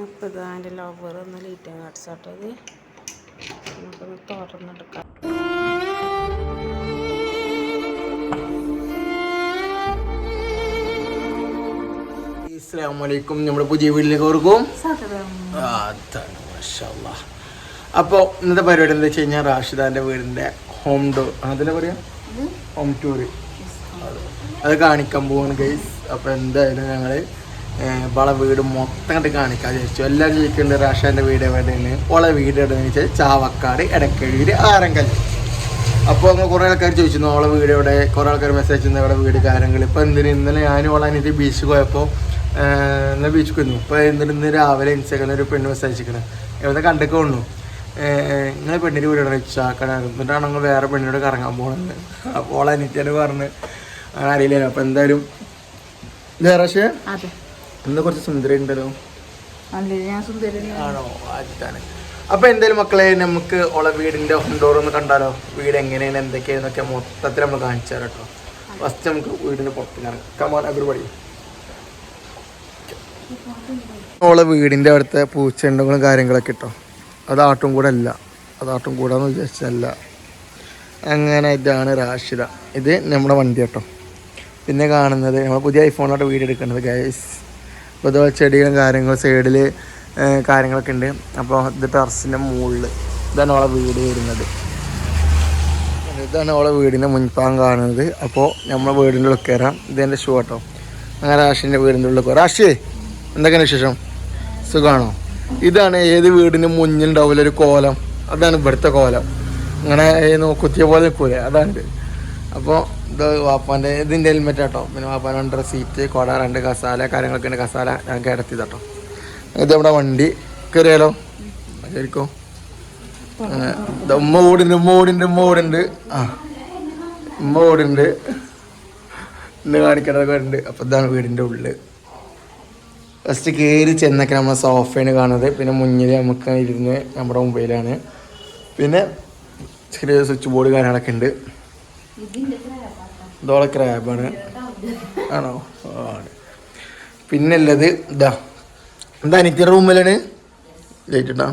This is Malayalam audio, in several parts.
അപ്പോൾ ഇത് അതിന്റെ ലവർ ഒന്ന് ലീറ്റിംഗ് കാർഡ്സ് ആട്ടത് നമുക്കൊന്ന് തുറന്നെടുക്കാം അസ്സലാമലൈക്കും നമ്മുടെ പുതിയ വീട്ടിലേക്ക് ഓർക്കും അതാണ് മാഷാല്ലാ അപ്പോൾ ഇന്നത്തെ പരിപാടി എന്താ വെച്ച് കഴിഞ്ഞാൽ റാഷിദാന്റെ വീടിന്റെ ഹോം ടൂർ അതിലെ പറയാ? ഹോം ടൂർ അത് കാണിക്കാൻ പോവാണ് ഗൈസ് അപ്പോൾ എന്തായാലും ഞങ്ങൾ വള വീട് മൊത്തം കണ്ട് കാണിക്കാൻ ചോദിച്ചു എല്ലാവരും ചോദിക്കുന്നുണ്ട് റാഷാന്റെ വീട് എവിടെയാണ്? ഓളെ വീട് എവിടെയെന്ന് വെച്ചാൽ ചാവക്കാട് എടക്കഴിയൂർ ആരങ്കൽ അപ്പോൾ അങ്ങ് കുറേ ആൾക്കാർ ചോദിച്ചിരുന്നു ഓളെ വീട് എവിടെ? കുറേ ആൾക്കാർ മെസ്സേജ് ചെയ്യുന്നു ഇവിടെ വീട് കാര്യങ്ങൾ ഇപ്പോൾ എന്തിന്? ഇന്നലെ ഞാനും ഓളെ അനിയത്തി ബീച്ചിൽ പോയപ്പോൾ എന്നാൽ ബീച്ചിൽ കൊന്നു ഇപ്പോൾ എന്നിട്ട് ഇന്ന് രാവിലെ ഇൻസ്റ്റാഗ്രാമിൽ ഒരു പെണ്ണ് മെസ്സേജ് അയച്ചിരിക്കണം. എവിടെ കണ്ടൊക്കെ വന്നു. ഇങ്ങനെ പെണ്ണിന്റെ വീട് വെച്ചാക്കണം എന്നിട്ടാണ് ഞങ്ങൾ വേറെ പെണ്ണിനോട് കറങ്ങാൻ പോകുന്നത് അപ്പോൾ ഓളെ അനിയത്തിയോട് പറഞ്ഞ് അങ്ങനെ അറിയില്ലല്ലോ. അപ്പോൾ എന്തായാലും ദേറാശേ അതെ. ഇന്ന് കുറച്ച് സുന്ദരി ഉണ്ടല്ലോ ആണോ? ആദ്യത്താണ് അപ്പൊ എന്തായാലും മക്കളെ നമുക്ക് ഓളെ വീടിന്റെ ഡോർ ഒന്ന് കണ്ടാലോ? വീട് എങ്ങനെയാണ് എന്തൊക്കെയാന്നൊക്കെ മൊത്തത്തിൽ നമ്മൾ കാണിച്ചു തരാം കേട്ടോ ഫസ്റ്റ് നമുക്ക് വീടിന്റെ പുറത്തിലാണ് കമാൻ എവരിബഡി ഓളെ വീടിന്റെ അവിടുത്തെ പൂച്ചെണ്ടുകളും കാര്യങ്ങളൊക്കെ കിട്ടോ അത് ആട്ടും കൂടെ അല്ല. അത് ആട്ടും കൂടാന്ന് വിചാരിച്ചല്ല അങ്ങനെ ഇതാണ് രാഷിത ഇത് നമ്മുടെ വണ്ടി കേട്ടോ പിന്നെ കാണുന്നത് നമ്മൾ പുതിയ ഐഫോണിലോട്ട് വീഡിയോ എടുക്കേണ്ടത് ഗൈസ് ഇതുപോലെ ചെടികളും കാര്യങ്ങളും സൈഡിൽ കാര്യങ്ങളൊക്കെ ഉണ്ട്. അപ്പോൾ ഇത് ടെറസിന്റെ മുകളിൽ ഇതാണ് ഓളെ വീട് വരുന്നത്. ഇതാണ് ഓളെ വീടിന്റെ മുൻഭാഗം കാണുന്നത്. അപ്പോൾ നമ്മളെ വീടിന്റെ ഉള്ളിൽ കയറാം ഇതെന്റെ ഷൂ കേട്ടോ അങ്ങനെ റാഷിന്റെ വീടിന്റെ ഉള്ളിൽ കയറാം റാഷിയേ എന്തൊക്കെയാണ് വിശേഷം? സുഖമാണോ ഇതാണ് ഏത് വീടിന് മുന്നിലുണ്ടാവില്ല ഒരു കോലം. അതാണ് ഇവിടുത്തെ കോലം. അങ്ങനെ കുത്തിയ പോലെ നിൽക്കൂലേ? അതാണ് അപ്പോൾ ഇത് വാപ്പാന്റെ ഇതിന്റെ ഹെൽമെറ്റ് കേട്ടോ പിന്നെ വാപ്പാൻ രണ്ട് സീറ്റ് കുട രണ്ട് കസാല കാര്യങ്ങളൊക്കെ ഉണ്ട്. കസാല ഞാൻ കിടത്തി കേട്ടോ ഇത് നമ്മുടെ വണ്ടി. കയറിയാലോ ശരിക്കും? ഉമ്മ ഓടുണ്ട് ഉമ്മ ഓടുണ്ട് ഉമ്മ ഓടുണ്ട്. ആ ഉമ്മ ഓടുണ്ട്. ഇന്ന് കാണിക്കേണ്ടതൊക്കെ ഉണ്ട് അപ്പോൾ ഇതാണ് വീടിന്റെ ഉള്ളിൽ ഫസ്റ്റ് കയറി ചെന്നൊക്കെ നമ്മൾ സോഫയാണ് കാണുന്നത്. പിന്നെ മുന്നിൽ നമുക്ക് ഇരുന്ന് നമ്മുടെ മൊബൈലാണ് പിന്നെ ചെറിയ സ്വിച്ച് ബോർഡ് കാര്യങ്ങളൊക്കെ ഉണ്ട്. ഇതോളെ ക്രാബാണ്. ആണോ? ആണ്. പിന്നെ ഉള്ളത് ഇതാ. എന്താ അനിത്യ റൂമിലാണ്? ലൈറ്റ് ഇട്ടാ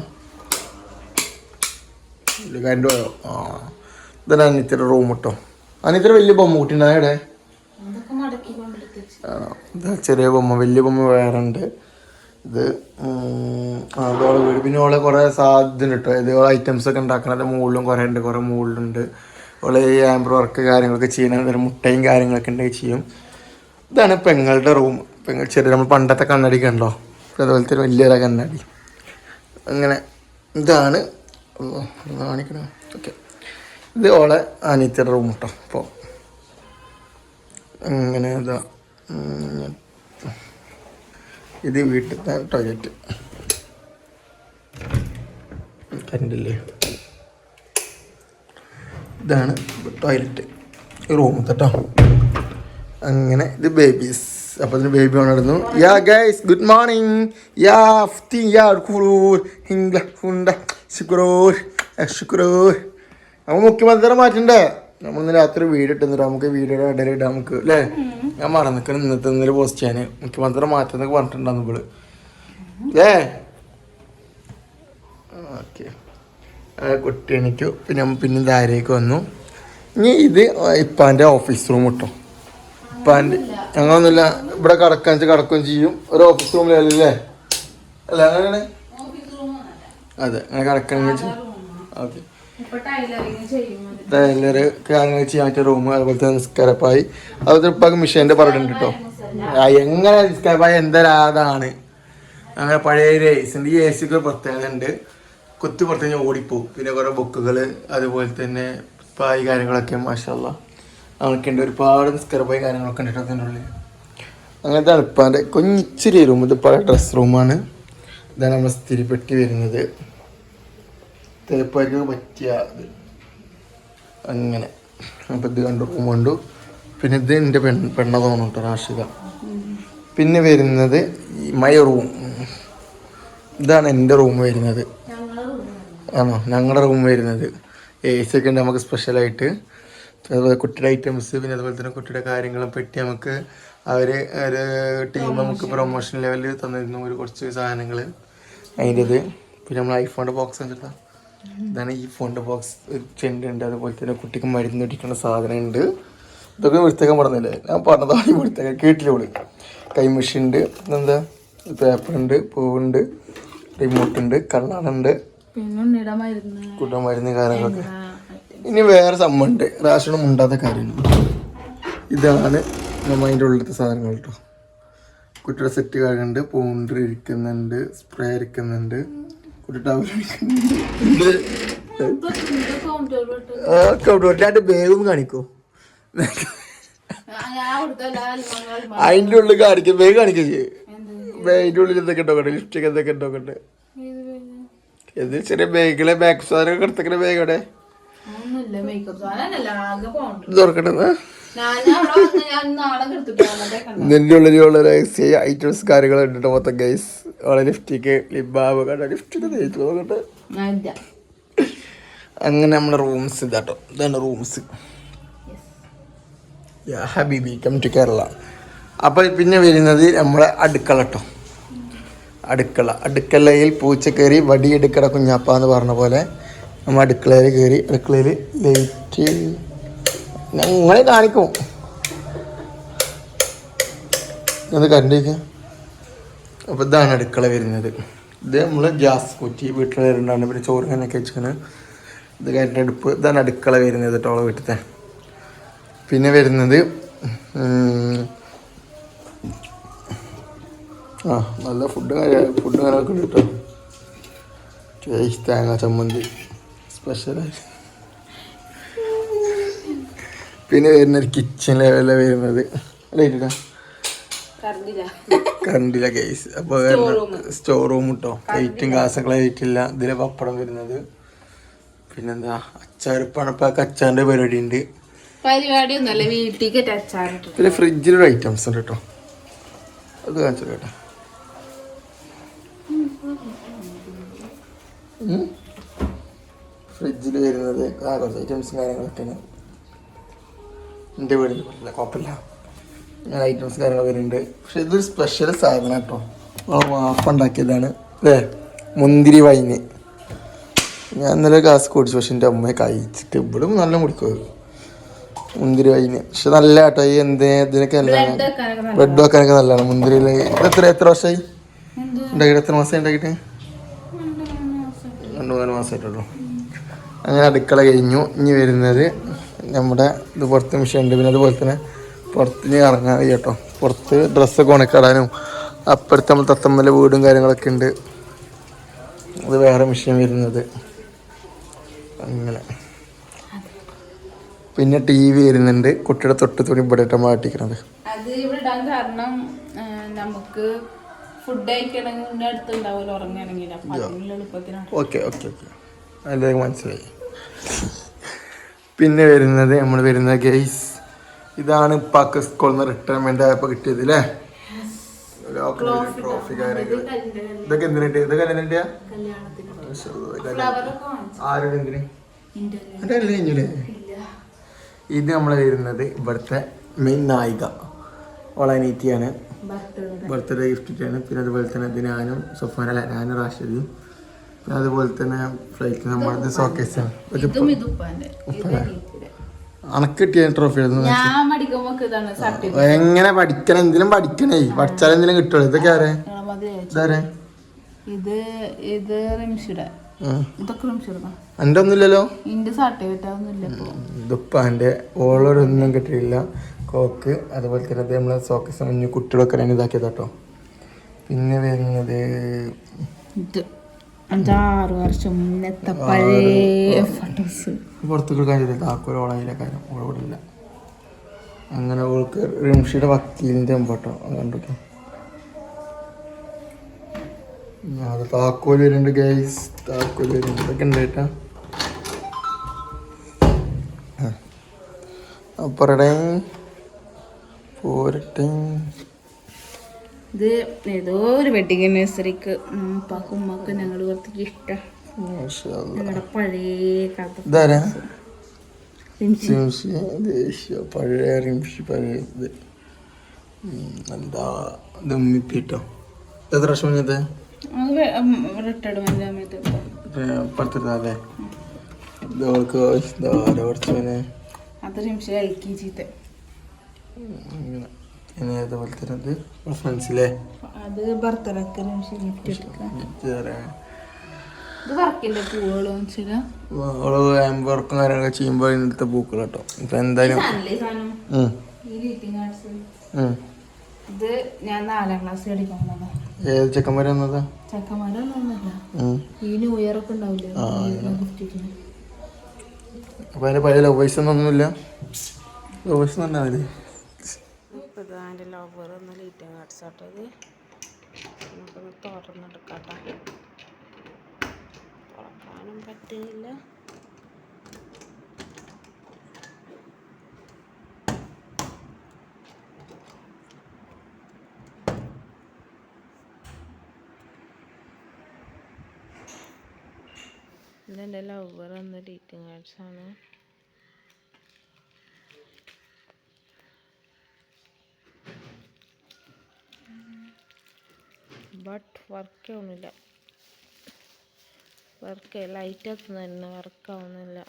ഇല്ല കറണ്ട് പോയോ? ആ. ഇതാണ് അനിത്യയുടെ റൂം കേട്ടോ. അനിത്യയുടെ വലിയ ബൊമ്മ കൂട്ടിണ്ടാ എവിടെ ആണോ ഇതാ ചെറിയ ബൊമ്മ വലിയ ബൊമ്മ വേറെ ഉണ്ട് ഇത് അതോളെ വീട്. പിന്നെ ഓളെ കുറേ സാധനം കേട്ടോ ഇത് ഐറ്റംസ് ഒക്കെ ഉണ്ടാക്കണത് മുകളിലും കുറേ ഉണ്ട് കുറേ മുകളിലുണ്ട്. ഓളെ ഈ വർക്ക് കാര്യങ്ങളൊക്കെ ചെയ്യുന്ന മുട്ടയും കാര്യങ്ങളൊക്കെ ഉണ്ടെങ്കിൽ ചെയ്യും. ഇതാണ് പെങ്ങളുടെ റൂം പെങ്ങൾ ചെറിയ നമ്മൾ പണ്ടത്തെ കണ്ണടി കണ്ടോ? അതുപോലത്തെ ഒരു വലിയൊരു കണ്ണടി. അങ്ങനെ ഇതാണ്. കാണിക്കണം? ഓക്കെ. ഇത് ഓളെ അനിയത്തിയുടെ റൂം കേട്ടോ അപ്പോൾ അങ്ങനെ ഇതാ. ഇത് വീട്ടിലത്തെ ടോയ്ലറ്റ് കറണ്ടില്ലേ? ഇതാണ് ടോയ്ലറ്റ് റൂം കേട്ടോ അങ്ങനെ ഇത് ബേബീസ് അപ്പോൾ ഇതിന് ബേബി ഉണർന്നു യാ ഗൈസ് ഗുഡ് മോർണിംഗ് യാ ഫ്തി യാ ഖുറൂർ ഹിംഗ ഹുണ്ട ശുക്രൂർ ശുക്രൂർ. നമ്മൾ മുഖ്യമന്ത്രി മാറ്റണ്ടേ നമ്മൾ ഇന്ന് രാത്രി വീട് ഇട്ടുന്നിട്ട് നമുക്ക് വീഡിയോയുടെ ഇടയിൽ ഇടാം നമുക്ക് അല്ലേ? ഞാൻ മറന്നിക്കണം ഇന്നത്തെ ഇന്നലെ പോസ്റ്റ് ചെയ്യാൻ മുഖ്യമന്ത്രി മാറ്റുന്നൊക്കെ പറഞ്ഞിട്ടുണ്ടായിരുന്നു ഇവൾ. അല്ലേ ഓക്കെ കുട്ടി എണീറ്റു പിന്നെ പിന്നെ താരേക്ക് വന്നു. ഇനി ഇത് ഇപ്പാന്റെ ഓഫീസ് റൂം കിട്ടും ഇപ്പാന്റെ ഞങ്ങളൊന്നുമില്ല ഇവിടെ കിടക്കാൻ വെച്ചാൽ കിടക്കുകയും ചെയ്യും. ഒരു ഓഫീസ് റൂമിലല്ലേ അല്ല? അങ്ങനെയാണ് അതെ. അങ്ങനെ കിടക്കണമെങ്കിൽ ചെയ്യും ഓക്കെ ടൈലറ് കാര്യങ്ങൾ ചെയ്യാൻ പറ്റിയ റൂം അതുപോലെ തന്നെ നിസ്കാരപ്പായി. അതുപോലെ ഇപ്പം മിഷീന്റെ പറഞ്ഞിട്ടുണ്ട് കേട്ടോ ആ, എങ്ങനെ നിസ്കാരപ്പായി? എന്തരാതാണ് അങ്ങനെ പഴയ ഏസിന്റെ ഈ എ സിക്ക് പ്രത്യേകത ഉണ്ട് കുത്തി പുറത്ത് കഴിഞ്ഞാൽ ഓടിപ്പോവും. പിന്നെ കുറേ ബുക്കുകൾ അതുപോലെ തന്നെ പായ് കാര്യങ്ങളൊക്കെ മാഷല്ല അങ്ങനെയൊക്കെ ഉണ്ട്. ഒരുപാട് നിസ്കാരപ്പായി കാര്യങ്ങളൊക്കെ ഉണ്ട് അതിന്റെ ഉള്ളിൽ അങ്ങനത്തെ ഇപ്പാന്റെ കൊഞ്ഞിച്ചിരി റൂം ഇത് പല ഡ്രസ് റൂമാണ് ഇതാണ് നമ്മൾ സ്ഥിരപ്പെട്ടി വരുന്നത്. തേപ്പായിരിക്കും പറ്റിയ അങ്ങനെ. അപ്പം ഇത് കണ്ടു റൂം കണ്ടു. പിന്നെ ഇത് എന്റെ പെൺ പെണ്ണ തോന്നുന്നുണ്ട് റാഷിക പിന്നെ വരുന്നത് മൈ റൂം ഇതാണ് എന്റെ റൂം വരുന്നത്. ആണോ? ഞങ്ങളുടെ റൂം വരുന്നത്. എ സി ഒക്കെ ഉണ്ട് നമുക്ക് സ്പെഷ്യലായിട്ട് അതുപോലെ കുട്ടിയുടെ ഐറ്റംസ് പിന്നെ അതുപോലെ തന്നെ കുട്ടിയുടെ കാര്യങ്ങളും പറ്റി നമുക്ക് അവർ ഒരു ടീം നമുക്ക് പ്രൊമോഷൻ ലെവലിൽ തന്നിരുന്നു. ഒരു കുറച്ച് സാധനങ്ങൾ അതിന്റെ ഇത്. പിന്നെ നമ്മൾ ഐഫോണിന്റെ ബോക്സ് കണ്ടിട്ടാ ഇതാണ് ഈ ഫോണിന്റെ ബോക്സ് ഒരു ചെണ്ട് അതുപോലെ തന്നെ കുട്ടിക്ക് മരുന്ന് ഒടിക്കുന്ന സാധനം ഉണ്ട് ഇതൊക്കെ വൃത്തിയാക്കാൻ പറഞ്ഞില്ലേ? ഞാൻ പറഞ്ഞതാണ് വൃത്തിയാക്കാൻ വിളി മെഷീൻ ഉണ്ട്. എന്താ പേപ്പറുണ്ട് പൂവുണ്ട് റിമോട്ട് ഉണ്ട് കുട്ടമരുന്ന് കാര്യങ്ങളൊക്കെ. ഇനി വേറെ സംഭവമുണ്ട്. റാഷനും ഉണ്ടാത്ത കാര്യങ്ങൾ. ഇതാണ് നമ്മൾ അതിന്റെ ഉള്ളിലത്തെ സാധനങ്ങൾ കേട്ടോ കുട്ടിയുടെ സെറ്റ് കാര്യമുണ്ട് പൗണ്ടർ ഇരിക്കുന്നുണ്ട് സ്പ്രേ ഇരിക്കുന്നുണ്ട്. കുട്ടി ടവൽ ഇരിക്കുന്നുണ്ട്. രണ്ട് ബാഗും കാണിക്കോ? അതിന്റെ ഉള്ളിൽ കാണിക്കും. ബാഗ് കാണിക്കേ. ബാഗിന്റെ ഉള്ളിൽ എന്തൊക്കെ ഉണ്ടോക്കട്ടെ ലിപ്സ്റ്റിക് എന്തൊക്കെ ഉണ്ടോക്കട്ടെ ചെറിയ ബാഗിലെ ബാക്ക് ബാഗ് അവിടെ രഹസ്യ ഐറ്റംസ് കാര്യങ്ങൾ ഉണ്ട് മൊത്തം ഗൈസ് അവളെ ലിഫ്റ്റിക്ക് ലിബാബ് കണ്ട? ലിഫ്റ്റിക്ക് തേച്ചു നോക്കട്ടെ അങ്ങനെ നമ്മുടെ റൂംസ് ഇതാട്ടോ. ഇതാണ് റൂംസ് ഹബീബി കം ടു കേരള അപ്പോൾ പിന്നെ വരുന്നത് നമ്മളെ അടുക്കള കേട്ടോ അടുക്കള. അടുക്കളയിൽ പൂച്ച കയറി വടിയെടുക്കട കുഞ്ഞാപ്പ എന്ന് പറഞ്ഞ പോലെ നമ്മൾ അടുക്കളയിൽ കയറി അടുക്കളയിൽ ലൈറ്റ് ഞങ്ങളെ കാണിക്കും. അത് കണ്ടിരിക്കുക അപ്പോൾ ഇതാണ് അടുക്കള വരുന്നത്. ഇത് നമ്മൾ ഗ്യാസ് കുറ്റി വീട്ടിൽ വരുന്നുണ്ടാണ് പിന്നെ ചോറ് കനൊക്കെ വെച്ചാണ് ഇത് കഴിഞ്ഞ അടുപ്പ്. ഇതാണ് അടുക്കള വരുന്നത് അവളെ വീട്ടിലത്തെ. പിന്നെ വരുന്നത് ആ നല്ല ഫുഡ് കാര്യം ഫുഡ് കാര്യമൊക്കെ ഉണ്ട് കേട്ടോ ചേച്ചി തേങ്ങ ചമ്മന്തി സ്പെഷ്യലായി പിന്നെ വരുന്നൊരു കിച്ചൺ ലെവലിലെ വരുന്നത്. അല്ലേ കറണ്ടില്ല. കണ്ടില്ല കേസ് അപ്പോൾ സ്റ്റോർ റൂം കിട്ടോ ലൈറ്റും ഗ്ലാസ്സൊക്കെ ലൈറ്റില്ല ഇതിലെ പപ്പടം വരുന്നത്. പിന്നെന്താ? അച്ചാർ ഇപ്പം അച്ചാറിന്റെ പരിപാടി ഉണ്ട് വീട്ടിലേക്ക് പിന്നെ ഫ്രിഡ്ജിലൊരു ഐറ്റംസ് ഉണ്ട് കേട്ടോ അത് കാണിച്ചു കേട്ടോ ഫ്രിഡ്ജിൽ വരുന്നത് ആ കുറച്ച് ഐറ്റംസും കാര്യങ്ങളൊക്കെ എന്റെ വീടിന്റെ പറ്റില്ല കുഴപ്പമില്ല. അങ്ങനെ ഐറ്റംസ് കാര്യങ്ങൾ വരുന്നുണ്ട്. പക്ഷെ ഇതൊരു സ്പെഷ്യൽ സാധനം കേട്ടോ. വാപ്പ ഉണ്ടാക്കിയതാണ്. അല്ലേ മുന്തിരി വൈന്. ഞാൻ ഇന്നലെ ഗ്ലാസ് കുടിച്ചു പക്ഷെ എന്റെ അമ്മയെ കഴിച്ചിട്ട് ഇവിടും നല്ല കുടിക്കും മുന്തിരി വൈന്. പക്ഷെ നല്ല കേട്ടോ ഈ എന്ത് ഇതിനൊക്കെ നല്ലതാണ് ബ്രെഡ് വെക്കാനൊക്കെ നല്ലതാണ്. മുന്തിരിയിൽ ഇത് എത്ര എത്ര വർഷമായി? ഉണ്ടാക്കിയിട്ട് എത്ര മാസമായി ഉണ്ടാക്കിയിട്ട്? രണ്ട് മൂന്ന് മാസമായിട്ടുള്ളൂ. അങ്ങനെ അടുക്കള കഴിഞ്ഞു. ഇനി വരുന്നത് നമ്മുടെ ഇത് പുറത്ത് മിഷൻ ഉണ്ട്. പിന്നെ അതുപോലെ തന്നെ പുറത്ത് ഇനി ഇറങ്ങാൻ കേട്ടോ. പുറത്ത് ഡ്രസ്സൊക്കെ ഉണക്കിടാനും അപ്പുറത്ത് നമ്മൾ തത്തമ്മല വീടും കാര്യങ്ങളൊക്കെ ഉണ്ട്. അത് വേറെ മിഷൻ വരുന്നത്. അങ്ങനെ. പിന്നെ ടി വി വരുന്നുണ്ട്. കുട്ടിയുടെ തൊട്ട് തുണി ഇവിടെ ഇട്ട് മാറ്റിക്കണത് അത് ഇവിടെ ഇടാൻ കാരണം നമുക്ക് ഫുഡ് കഴിക്കണമെങ്കിൽ അടുത്തുണ്ടാവുമല്ലോ ഉറങ്ങണമെങ്കിൽ അപ്പൊ അതിനുള്ള എളുപ്പത്തിനാണ് ഓക്കെ ഓക്കെ ഓക്കെ അതിലേക്ക് മനസ്സിലായി. പിന്നെ വരുന്നത് നമ്മൾ വരുന്ന ഗെയ്സ് ഇതാണ് ഇപ്പാക്ക് സ്കൂളിൽ നിന്ന് റിട്ടയർമെന്റ് ആയപ്പോൾ കിട്ടിയത് അല്ലേ ട്രോഫി കാര്യങ്ങൾ ഇതൊക്കെ എന്തിനാ? ഇതൊക്കെ ആരുടെ എന്തിന്? കഴിഞ്ഞില്ലേ ഇത് നമ്മൾ വരുന്നത് ഇവിടുത്തെ മെയിൻ നായിക. ഓളനീറ്റിയാണ് ബർത്ത്ഡേ ഗിഫ്റ്റ് ആണ് പിന്നെ അതുപോലെ തന്നെ ഇത് ഞാനും സൊഫാന അല്ല ഞാനും റാഷിദും. പിന്നെ അതുപോലെ തന്നെ ഫ്ലൈറ്റ് നമ്മളത് സോക്കേസാണ് ഇതും ഇതുപ്പാന്റെ ഇത് അനീത്തിയുടെ. അണക്ക് കിട്ടിയ ട്രോഫി എങ്ങനെ പഠിക്കണം? എന്തിനും പഠിക്കണേ. പഠിച്ചാൽ എന്തിനും കിട്ടുള്ളൂ. ഇതൊക്കെ ആരെ? ഇതാരെ? ഇത് ഇത് റിംഷിയുടെ ഇതൊക്കെ റിംഷിയുടെ എന്റെ ഒന്നുമില്ലല്ലോ. ദുപ്പാന്റെ ഓളോടൊന്നും കിട്ടിയില്ല കോക്ക് അതുപോലെ തന്നെ അത് നമ്മളെ സോക്കസ് മഞ്ഞ് കുട്ടികളൊക്കെ ഞാൻ ഇതാക്കിയത് കേട്ടോ പിന്നെ വരുന്നത് അഞ്ചാറ് വർഷം മുന്നത്തെ പഴയ ഫോട്ടോസ് പുറത്തേക്ക് കാര്യം താക്കോൽ ഓളയിലെ കാര്യം ഓളോടില്ല അങ്ങനെ ഓൾക്ക് റിംഷിയുടെ വക്കീലിന്റെ ഫോട്ടോ കണ്ടോക്കെ അത് താക്കോൽ വരുന്നുണ്ട് ഗൈസ് താക്കോൽ വരുന്നുണ്ട്. ഇതൊക്കെ ഉണ്ട് കേട്ടാ. അപ്പറടേ പോരട്ടെ. ഇത് ഏതോ ഒരു വെഡിങ് ആനിവേഴ്സറിക്ക് ഉപ്പാക്കും ഉമ്മക്കും ഞങ്ങൾ കുറച്ച് ഇഷ്ടം. ഞങ്ങളുടെ പഴയ കാലത്ത് റിംഷി. റിംഷി. പഴയ റിംഷി പഴയ എന്താ? ഇത് ഉമ്മിപ്പിട്ടോ? എത്ര വർഷം കഴിഞ്ഞത് എന്റെ സമയത്ത്. പുറത്തിരുന്നല്ലേ ഇതോൾക്ക് ഓരോ കുറച്ചവനെ അത് നിമിഷം അയക്കി ചീത്ത ഇങ്ങനെ ഇനി അതുപോലെ തന്നെ അത് ബർത്ത്ഡേക്ക് വർക്കും കാര്യങ്ങളൊക്കെ ചെയ്യുമ്പോൾ ഇന്നത്തെ പൂക്കൾ കേട്ടോ. ഇപ്പൊ എന്തായാലും ഇത് ഞാൻ നാലാം ക്ലാസ് ഏത് ചെക്കന്മാർ വന്നതാ? ചെക്കന്മാരൊന്നുമല്ല. ഉം. ഈ ന്യൂ ഇയർ ഒക്കെ ഉണ്ടാവില്ലേ? ഗിഫ്റ്റ് കിട്ടുന്നത് അപ്പൊ അതിന്റെ പഴയ ലവേഴ്സ് ഒന്നുമില്ല. ലവേഴ്സ് എന്ന് ഇതാ എന്റെ ലവർ ഒന്ന് ഗ്രീറ്റിംഗ് കാർഡ്സ് ആട്ടത് നമുക്കൊന്ന് തുറന്നെടുക്കാട്ടോ തുറക്കാനും പറ്റുന്നില്ല. ഇതെന്റെ ലവർ ഒന്ന് ഡീറ്റിംഗ് കാർഡ്സ് വർക്ക് ആവുന്നില്ല വർക്ക് ലൈറ്റ് എത്തുന്ന തന്നെ വർക്ക് ആവുന്നില്ല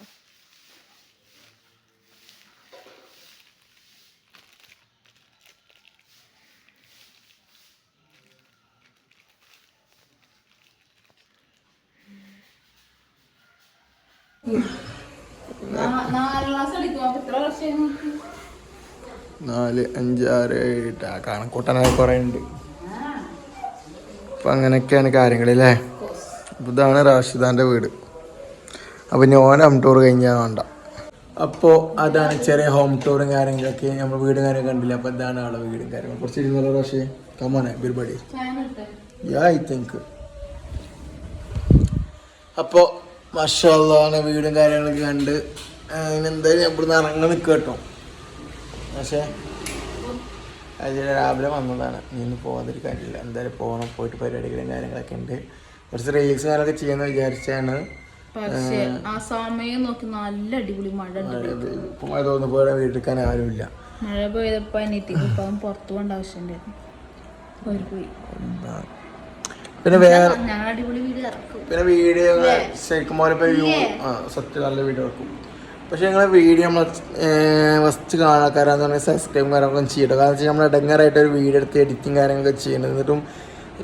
നാലാം ക്ലാസ് പഠിക്കുമ്പോൾ എത്ര വർഷം നാല് അഞ്ച് ആറ് ഏഴ് എട്ട്. ആ കണക്കൂട്ടാനായി കുറേ ഉണ്ട് അപ്പം അങ്ങനെയൊക്കെയാണ് കാര്യങ്ങളില്ലേ? അപ്പോൾ ഇതാണ് റാഷിദാന്റെ വീട്. അപ്പം ഇനി ഓൻ ഹോം ടൂർ കഴിഞ്ഞാൽ വേണ്ട. അപ്പോൾ അതാണ് ചെറിയ ഹോം ടൂറും കാര്യങ്ങളൊക്കെ നമ്മൾ വീടും കാര്യമൊക്കെ കണ്ടില്ല? അപ്പോൾ ഇതാണ് ആളെ വീടും കാര്യങ്ങളും. കുറച്ച് ഇരുന്നല്ലോ റാഷി. കമോനെ ബിർബടി യാ ഐ തിങ്ക് അപ്പോൾ മഷാണ് വീടും കാര്യങ്ങളൊക്കെ കണ്ട് അതിനെന്തായാലും ഞാൻ ഇവിടുന്ന് ഇറങ്ങി നിൽക്കുക കേട്ടോ. പക്ഷേ അത് രാവിലെ വന്നതാണ്. ഇന്ന് പോകാതിരിക്കാനില്ല എന്തായാലും പോകണം. പോയിട്ട് പരിപാടികളും കാര്യങ്ങളൊക്കെ ഉണ്ട്. കുറച്ച് റീൽസ് കാര്യമൊക്കെ ചെയ്യാന്ന് വിചാരിച്ചാണ്. പക്ഷേ ആ സമയം നോക്കി നല്ല അടിപൊളി മഴ ഇപ്പം മഴ തോന്നുന്നു പോലെ വീട്ടിൽ ആരുമില്ല. മഴ പോയപ്പോ അനിയത്തിക്ക് ഇപ്പം പുറത്തു പോകേണ്ട ആവശ്യമുണ്ടായിരുന്നു പോയി. പിന്നെ വേറെ ഇറക്കും. പിന്നെ വീഡിയോ ശരിക്കും പോലെ സത്യം നല്ല വീഡിയോ വെക്കും പക്ഷെ ഞങ്ങളെ വീഡിയോ നമ്മൾ ഫസ്റ്റ് കാണാക്കാരാന്ന് പറഞ്ഞാൽ സബ്സ്ക്രൈബ് കാര്യങ്ങളൊക്കെ ചെയ്യട്ടോ കാരണം വെച്ചാൽ നമ്മൾ ഇടങ്ങറായിട്ട് ഒരു വീഡിയോ എടുത്ത് എഡിറ്റിങ് കാര്യങ്ങളൊക്കെ ചെയ്യുന്നത് എന്നിട്ടും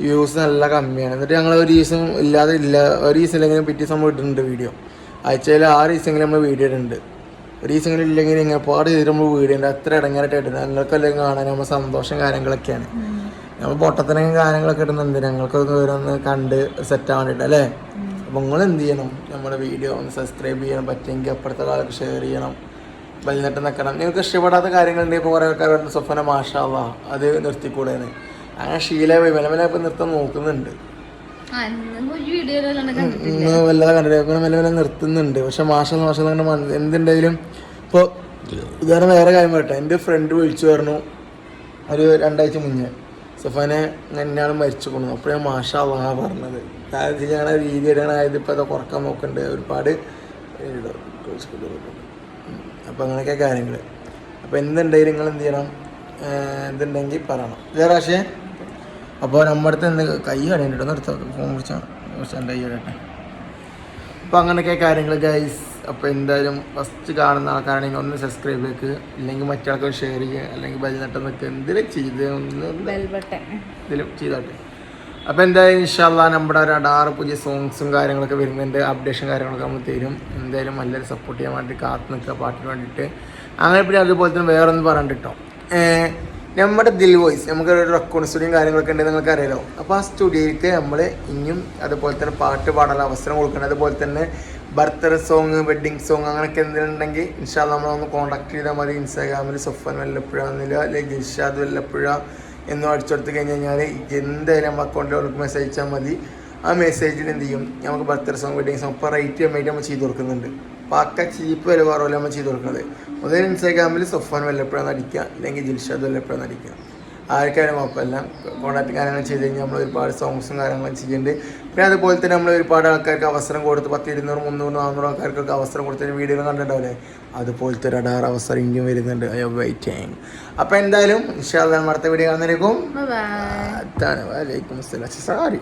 വ്യൂസ് നല്ല കമ്മിയാണ്. എന്നിട്ട് ഞങ്ങൾ ഒരു ദിവസം ഇല്ലാതെ ഇല്ല ഒരു ദിവസം ഇല്ലെങ്കിലും പിറ്റേ ദിവസം നമ്മൾ ഇടുന്നുണ്ട് വീഡിയോ ആഴ്ചയിൽ ആറ് ദിവസമെങ്കിലും നമ്മൾ വീഡിയോ ഇടുന്നുണ്ട്. ഒരു ദിവസമെങ്കിലും ഇല്ലെങ്കിൽ ഇങ്ങനെ പാട് ചെയ്തിട്ട് നമ്മൾ വീഡിയോ ഉണ്ട് അത്ര ഇടങ്ങാറായിട്ട് ഇടുന്നത്. ഞങ്ങൾക്കെല്ലാം കാണാൻ നമ്മൾ സന്തോഷം കാര്യങ്ങളൊക്കെയാണ്. നമ്മൾ പൊട്ടത്തിനെങ്കിലും കാര്യങ്ങളൊക്കെ ഇടുന്നുണ്ട്. ഞങ്ങൾക്കൊന്ന് ഓരോന്ന് കണ്ട് സെറ്റ് ആവാൻ വേണ്ടിയിട്ട് അല്ലേ? അപ്പോൾ നിങ്ങൾ എന്ത് ചെയ്യണം നമ്മുടെ വീഡിയോ ഒന്ന് സബ്സ്ക്രൈബ് ചെയ്യണം. പറ്റുമെങ്കിൽ അപ്പുറത്തെ കാലത്ത് ഷെയർ ചെയ്യണം. വലിനെട്ട് നിൽക്കണം. നിങ്ങൾക്ക് ഇഷ്ടപ്പെടാത്ത കാര്യങ്ങളുണ്ടെങ്കിൽ ഇപ്പോൾ കുറേ ആൾക്കാർ പറഞ്ഞു സ്വപ്ന മാഷാവാ അത് നിർത്തിക്കൂടെയാണ് അങ്ങനെ ശീലമായി വില വില ഇപ്പം നിർത്താൻ നോക്കുന്നുണ്ട്. ഇന്ന് വല്ലാതെ കണ്ടിട്ട് വില വില നിർത്തുന്നുണ്ട്. പക്ഷെ മാഷം മാഷ എന്തുണ്ടെങ്കിലും ഇപ്പോൾ ഉദാഹരണം വേറെ കാര്യം പറയട്ടെ. എന്റെ ഫ്രണ്ട് വിളിച്ചു പറഞ്ഞു ഒരു രണ്ടാഴ്ച മുന്നേ. സഫാനെ എന്നെയാണ് മരിച്ചു കൊണ്ടു അപ്പോൾ ഞാൻ മാഷാ വാ പറഞ്ഞത്. അതായത് ഞങ്ങളുടെ രീതി ആയത് ഇപ്പോൾ അത് കുറയ്ക്കാൻ നോക്കുന്നുണ്ട് ഒരുപാട് അപ്പോൾ അങ്ങനെയൊക്കെ കാര്യങ്ങൾ അപ്പോൾ എന്തുണ്ടെങ്കിലും നിങ്ങൾ എന്ത് ചെയ്യണം? എന്തുണ്ടെങ്കിൽ പറയണം. ഇതേ പ്രാവശ്യം അപ്പോൾ നമ്മുടെ അടുത്ത് എന്ത് കൈ കടയുണ്ട് നിർത്തോ ഫോൺ വിളിച്ചാൽ കുറച്ച് എന്റെ കൈ കടയട്ടെ അപ്പോൾ അങ്ങനെയൊക്കെ കാര്യങ്ങൾ ഗൈസ് അപ്പോൾ എന്തായാലും ഫസ്റ്റ് കാണുന്ന ആൾക്കാരാണെങ്കിൽ ഒന്ന് സബ്സ്ക്രൈബ് ചെയ്ക്ക് ഇല്ലെങ്കിൽ മറ്റാൾക്കാർ ഷെയർ ചെയ്യുക അല്ലെങ്കിൽ ബലിനട്ടം നിൽക്കുക എന്തെങ്കിലും ചെയ്ത് ഒന്ന് ഇതിലും ചെയ്തോട്ടെ. അപ്പോൾ എന്തായാലും ഇൻഷാല്ല നമ്മുടെ ഒരു അടാറ് പുതിയ സോങ്സും കാര്യങ്ങളൊക്കെ വരുന്നുണ്ട്. അപ്ഡേഷൻ കാര്യങ്ങളൊക്കെ നമ്മൾ തരും. എന്തായാലും നല്ലൊരു സപ്പോർട്ട് ചെയ്യാൻ വേണ്ടി കാത്തു നിൽക്കുക പാട്ടിന് വേണ്ടിയിട്ട്. അങ്ങനെ പിന്നെ അതുപോലെ തന്നെ വേറെ ഒന്നും പറയണ്ട കേട്ടോ നമ്മുടെ ദിൽ വോയിസ്. നമുക്ക് ഒരു റെക്കോർഡ് സ്റ്റുഡിയോ കാര്യങ്ങളൊക്കെ ഉണ്ട് നിങ്ങൾക്ക് അറിയാലോ. അപ്പോൾ ആ സ്റ്റുഡിയോയിലേക്ക് നമ്മൾ ഇനിയും അതുപോലെ തന്നെ പാട്ട് പാടാനുള്ള അവസരം കൊടുക്കണം. അതുപോലെ തന്നെ ബർത്ത്ഡേ സോങ് വെഡ്ഡിങ് സോങ് അങ്ങനെയൊക്കെ എന്തെങ്കിലും ഉണ്ടെങ്കിൽ ഇൻഷാല്ല നമ്മളൊന്ന് കോൺടാക്ട് ചെയ്താൽ മതി. ഇൻസ്റ്റാഗ്രാമിൽ സൊഫൻ വല്ലപ്പുഴ എന്നില്ല അല്ലെങ്കിൽ ഇർഷാദ് വല്ലപ്പുഴ എന്നും അടിച്ചെടുത്ത് കഴിഞ്ഞ് കഴിഞ്ഞാൽ എന്തായാലും അക്കൗണ്ടിൽ അവർക്ക് മെസ്സേജ് അയച്ചാൽ മതി. ആ മെസ്സേജിൽ എന്ത് ചെയ്യും? നമുക്ക് ബർത്ത്ഡേ സോങ് വെഡിങ് സോങ് ഇപ്പോൾ റേറ്റ് കമ്മിയായിട്ട് നമ്മൾ ചെയ്ത് കൊടുക്കുന്നുണ്ട്. പാക്ക ചീപ്പ് വില കുറവല്ല നമ്മൾ ചെയ്ത് കൊടുക്കുന്നത്? മുതൽ ഇൻസ്റ്റാഗ്രാമിൽ സൊഫാൻ വല്ലപ്പോഴാണ് അടിക്കുക അല്ലെങ്കിൽ ജിൽഷാദ് വല്ലപ്പോഴാണ് അടിക്കുക. ആർക്കാരും കുഴപ്പമില്ല. കോൺടാക്ട് കാര്യങ്ങൾ ചെയ്ത് കഴിഞ്ഞാൽ നമ്മൾ ഒരുപാട് സോങ്സും കാര്യങ്ങളും ചെയ്യുന്നുണ്ട് പിന്നെ അതുപോലെ തന്നെ നമ്മൾ ഒരുപാട് ആൾക്കാർക്ക് അവസരം കൊടുത്ത് പത്ത് ഇരുന്നൂറ് മുന്നൂറ് നാന്നൂറ് ആൾക്കാർക്കൊക്കെ അവസരം കൊടുത്തൊരു വീഡിയോ കണ്ടിട്ടുണ്ടാവില്ലേ? അതുപോലത്തെ ഒരു അടാറ് അവസരം ഇനിയും വരുന്നുണ്ട്. അയ്യോ വെയിറ്റിംഗ് അപ്പോൾ എന്തായാലും ഇൻഷാല്ലാ അടുത്ത വീഡിയോ കാണുന്നതിലേക്കും അതാണ് വലൈക്കും അസ്സലാം. സോറി